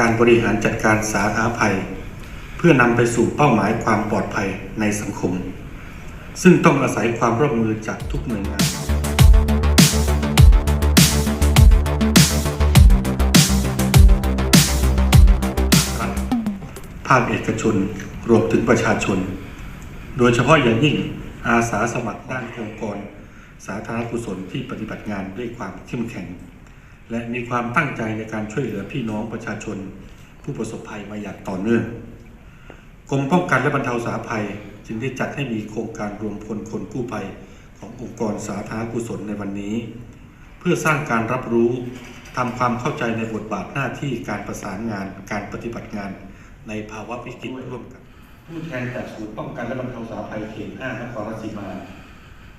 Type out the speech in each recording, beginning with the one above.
การบริหารจัดการสาธารณภัย เพื่อนำไปสู่เป้าหมายความปลอดภัยในสังคม ซึ่งต้องอาศัยความร่วมมือจากทุกหน่วยงานภาคเอกชนรวมถึงประชาชน โดยเฉพาะอย่างยิ่งอาสาสมัครด้านองค์กร สาธารณกุศลที่ปฏิบัติงานด้วยความเข้มแข็ง และมีความตั้งใจในการช่วยเหลือพี่น้องประชาชน ผู้ประสบภัยมาอย่างต่อเนื่องกรมป้องกันและบรรเทาสาธารณภัย จึงได้จัดให้มีโครงการรวมพลคนกู้ภัย ขององค์กรสาธารณกุศลในวันนี้ เพื่อสร้างการรับรู้ทำความเข้าใจในบทบาทหน้าที่การประสานงานการปฏิบัติงานในภาวะวิกฤตร่วมกัน ผู้แทนจากศูนย์ป้องกันและบรรเทาสาธารณภัยเขต5นครราชสีมา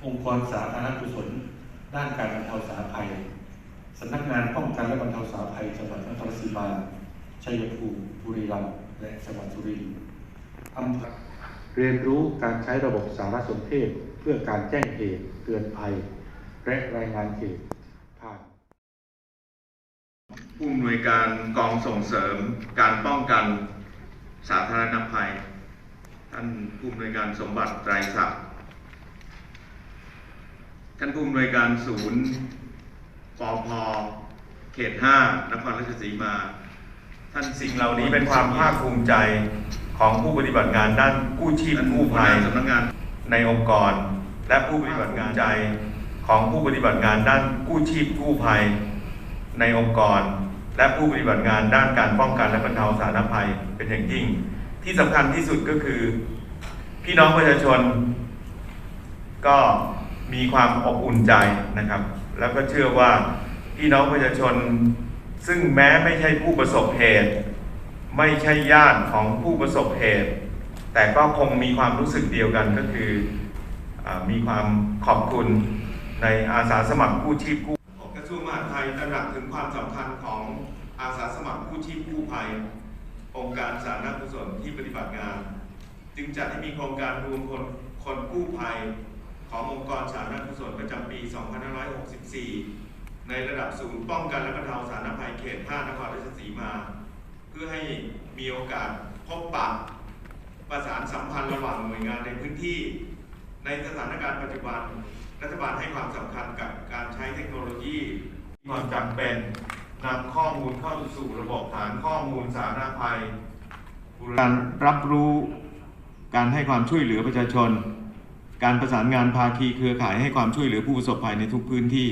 องค์กรสาธารณกุศล ด้านการบรรเทาสาธารณภัย สำนักงานป้องกันและบรรเทาสาธารณภัยจังหวัดนครราชสีมาชัยภูมิบุรีรัมย์และจังหวัดสุรินทร์อำเภอเรียนรู้การใช้ระบบสารสนเทศเพื่อการแจ้งเหตุเตือนภัย และรายงานเหตุผ่านผู้อำนวยการกองส่งเสริมการป้องกันสาธารณภัย ท่านผู้อำนวยการสมบัติไตรศักดิ์ท่านผู้อำนวยการศูนย์ ปอพเขต5นครราชสีมา ท่านสิ่งเหล่านี้เป็นความภาคภูมิใจของผู้ปฏิบัติงานด้านกู้ชีพกู้ภัยสำนักงานในองค์กร และผู้ปฏิบัติงานใจของผู้ปฏิบัติงานด้านกู้ชีพกู้ภัย ในองค์กร และผู้ปฏิบัติงานด้านการป้องกันและบรรเทาสาธารณภัยเป็นอย่างยิ่ง ที่สำคัญที่สุดก็คือ พี่น้องประชาชน ก็มีความอบอุ่นใจนะครับ แล้วก็เชื่อว่าพี่น้องประชาชน ซึ่งแม้ไม่ใช่ผู้ประสบเหตุ ไม่ใช่ญาติของผู้ประสบเหตุ แต่ก็คงมีความรู้สึกเดียวกันก็คืออมีความขอบคุณในอาสาสมัครกู้ชีพกู้ของกระทรวงมหาดไทยตระหนักถึงความสำคัญของอาสาสมัครกู้ชีพกู้ภัย องค์การสาธารณกุศลที่ปฏิบัติงาน จึงจัดให้มีโครงการรวมคนคนกู้ภัย ขององค์กรสาธารณกุศลประจำปี 2564 ในระดับศูนย์ป้องกันและบรรเทาสาธารณภัยเขต 5 นครราชสีมา เพื่อให้มีโอกาสพบปะประสานสัมพันธ์ระหว่างหน่วยงานในพื้นที่ ในสถานการณ์ปัจจุบัน รัฐบาลให้ความสำคัญกับการใช้เทคโนโลยีมีความจำเป็นนำข้อมูลเข้าสู่ระบบฐานข้อมูลสาธารณภัยการรับรู้การให้ความช่วยเหลือประชาชน การประสานงานภาคีเครือข่ายให้ความช่วยเหลือผู้ประสบภัยในทุกพื้นที่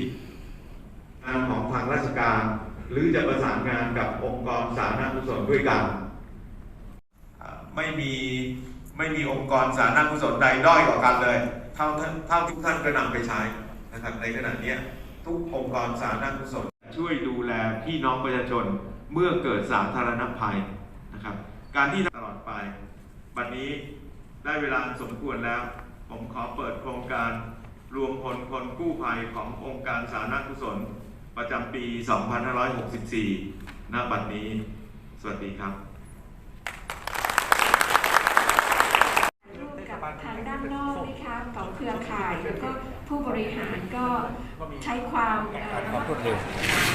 งานของทางราชการ หรือจะประสานงานกับองค์กรสาธารณกุศลด้วยกันอ่าไม่มีไม่มีองค์กรสาธารณกุศลใดด้อยกว่ากันเลย เท่าท่านเท่าทุกท่านก็นำไปใช้นะครับในขณะเนี้ยทุกองค์กรสาธารณกุศลช่วยดูแลพี่น้องประชาชนเมื่อเกิดสาธารณภัยนะครับ การที่ตลอดไป บัดนี้ได้เวลาสมควรแล้ว ผมขอเปิดโครงการรวมพลคนกู้ภัยขององค์การสาธารณกุศล ประจำปี 2564 ณ บัดนี้ สวัสดีครับร่วมกับทางด้านนอกนะคะของเครือข่ายแล้วก็ผู้บริหารก็ใช้ความเอ่อความรวดเร็ว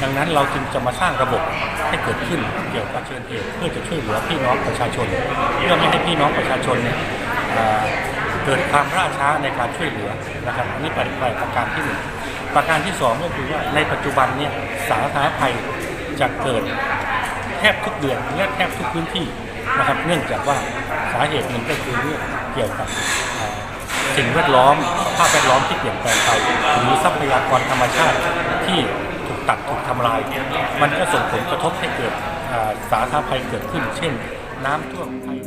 ดังนั้นเราจึงจะมาสร้างระบบให้เกิดขึ้นเกี่ยวกับเชิญเหตุเพื่อจะช่วยเหลือพี่น้องประชาชน เพื่อไม่ให้พี่น้องประชาชน เกิดความล่าช้าในการช่วยเหลือนะครับอันนี้เป็นประการที่หนึ่งประการที่สองก็คือว่าในปัจจุบันเนี่ยสาธารณภัยจะเกิดแทบทุกเดือนและแทบทุกพื้นที่นะครับ เนื่องจากว่าสาเหตุหนึ่งก็คือเรื่องเกี่ยวกับสิ่งแวดล้อมสภาพแวดล้อมที่เปลี่ยนแปลงไปหรือทรัพยากรธรรมชาติที่ถูกตัดถูกทำลาย มันก็ส่งผลกระทบให้เกิดสาธารณภัยเกิดขึ้น เช่น น้ำท่วมภัย